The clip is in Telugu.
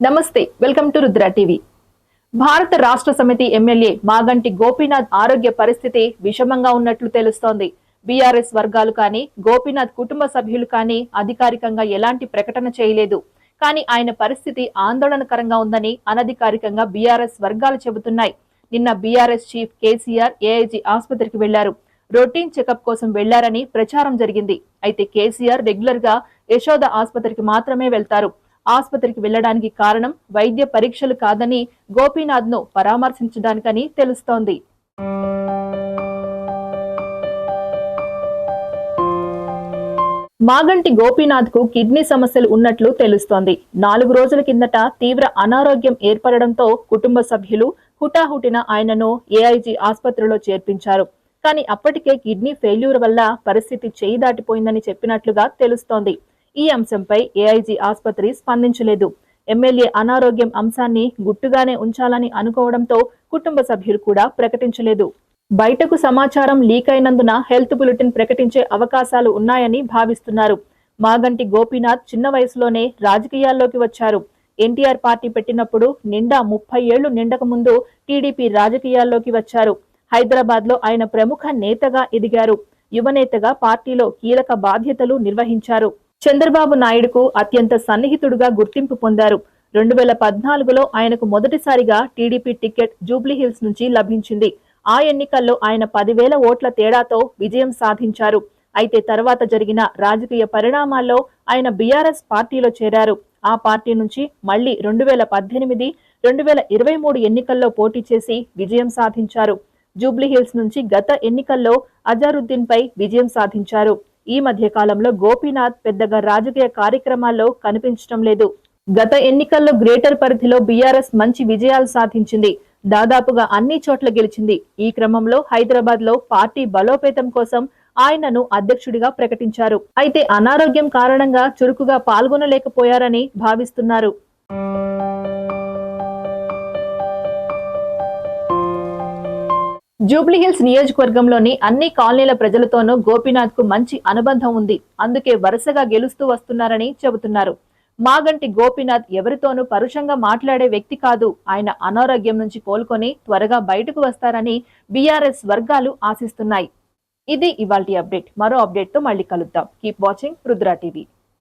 నమస్తే వెల్కమ్ టు రుద్ర టీవీ. భారత రాష్ట్ర సమితి ఎమ్మెల్యే మాగంటి గోపీనాథ్ ఆరోగ్య పరిస్థితి విషమంగా ఉన్నట్లు తెలుస్తోంది. బీఆర్ఎస్ వర్గాలు కానీ గోపీనాథ్ కుటుంబ సభ్యులు కానీ అధికారికంగా ఎలాంటి ప్రకటన చేయలేదు. కానీ ఆయన పరిస్థితి ఆందోళనకరంగా ఉందని అనధికారికంగా బీఆర్ఎస్ వర్గాలు చెబుతున్నాయి. నిన్న బీఆర్ఎస్ చీఫ్ కేసీఆర్ ఏఐజీ ఆసుపత్రికి వెళ్ళారు. రొటీన్ చెకప్ కోసం వెళ్ళారని ప్రచారం జరిగింది. అయితే కేసీఆర్ రెగ్యులర్గా యశోద ఆసుపత్రికి మాత్రమే వెళ్తారు. ఆసుపత్రికి వెళ్ళడానికి కారణం వైద్య పరీక్షలు కాదని గోపీనాథ్ను పరామర్శించడానికని తెలుస్తోంది. మాగంటి గోపీనాథ్కు కిడ్నీ సమస్యలు ఉన్నట్లు తెలుస్తోంది. నాలుగు రోజుల కిందట తీవ్ర అనారోగ్యం ఏర్పడడంతో కుటుంబ సభ్యులు హుటాహుటిన ఆయనను ఏఐజీ ఆసుపత్రిలో చేర్పించారు. కానీ అప్పటికే కిడ్నీ ఫెయిల్యూర్ వల్ల పరిస్థితి చేయి దాటిపోయిందని చెప్పినట్లుగా తెలుస్తోంది. ఈ అంశంపై ఏఐజీ ఆసుపత్రి స్పందించలేదు. ఎమ్మెల్యే అనారోగ్యం అంశాన్ని గుట్టుగానే ఉంచాలని అనుకోవడంతో కుటుంబ సభ్యులు కూడా ప్రకటించలేదు. బయటకు సమాచారం లీక్ అయినందున హెల్త్ బులెటిన్ ప్రకటించే అవకాశాలు ఉన్నాయని భావిస్తున్నారు. మాగంటి గోపీనాథ్ చిన్న వయసులోనే రాజకీయాల్లోకి వచ్చారు. ఎన్టీఆర్ పార్టీ పెట్టినప్పుడు నిండా ముప్పై ఏళ్ళు నిండక ముందు టీడీపీ రాజకీయాల్లోకి వచ్చారు. హైదరాబాద్లో ఆయన ప్రముఖ నేతగా ఎదిగారు. యువనేతగా పార్టీలో కీలక బాధ్యతలు నిర్వహించారు. చంద్రబాబు నాయుడుకు అత్యంత సన్నిహితుడుగా గుర్తింపు పొందారు. రెండు వేల పద్నాలుగులో ఆయనకు మొదటిసారిగా టీడీపీ టికెట్ జూబ్లీహిల్స్ నుంచి లభించింది. ఆ ఎన్నికల్లో ఆయన పదివేల ఓట్ల తేడాతో విజయం సాధించారు. అయితే తర్వాత జరిగిన రాజకీయ పరిణామాల్లో ఆయన బీఆర్ఎస్ పార్టీలో చేరారు. ఆ పార్టీ నుంచి మళ్ళీ రెండు వేల పద్దెనిమిది రెండు వేల ఇరవై మూడు ఎన్నికల్లో పోటీ చేసి విజయం సాధించారు. జూబ్లీహిల్స్ నుంచి గత ఎన్నికల్లో అజారుద్దీన్ పై విజయం సాధించారు. ఈ మధ్య కాలంలో గోపీనాథ్ పెద్దగా రాజకీయ కార్యక్రమాల్లో కనిపించడం లేదు. గత ఎన్నికల్లో గ్రేటర్ పరిధిలో బీఆర్ఎస్ మంచి విజయాలు సాధించింది. దాదాపుగా అన్ని చోట్ల గెలిచింది. ఈ క్రమంలో హైదరాబాద్లో పార్టీ బలోపేతం కోసం ఆయనను అధ్యక్షుడిగా ప్రకటించారు. అయితే అనారోగ్యం కారణంగా చురుకుగా పాల్గొనలేకపోయారని భావిస్తున్నారు. జూబ్లీహిల్స్ నియోజకవర్గంలోని అన్ని కాలనీల ప్రజలతోనూ గోపీనాథ్కు మంచి అనుబంధం ఉంది. అందుకే వరుసగా గెలుస్తూ వస్తున్నారని చెబుతున్నారు. మాగంటి గోపీనాథ్ ఎవరితోనూ పరుషంగా మాట్లాడే వ్యక్తి కాదు. ఆయన అనారోగ్యం నుంచి కోలుకొని త్వరగా బయటకు వస్తారని బీఆర్ఎస్ వర్గాలు ఆశిస్తున్నాయి. ఇది ఇవాల్టి అప్డేట్. మరో అప్డేట్తో మళ్ళీ కలుద్దాం. Keep watching Rudra TV.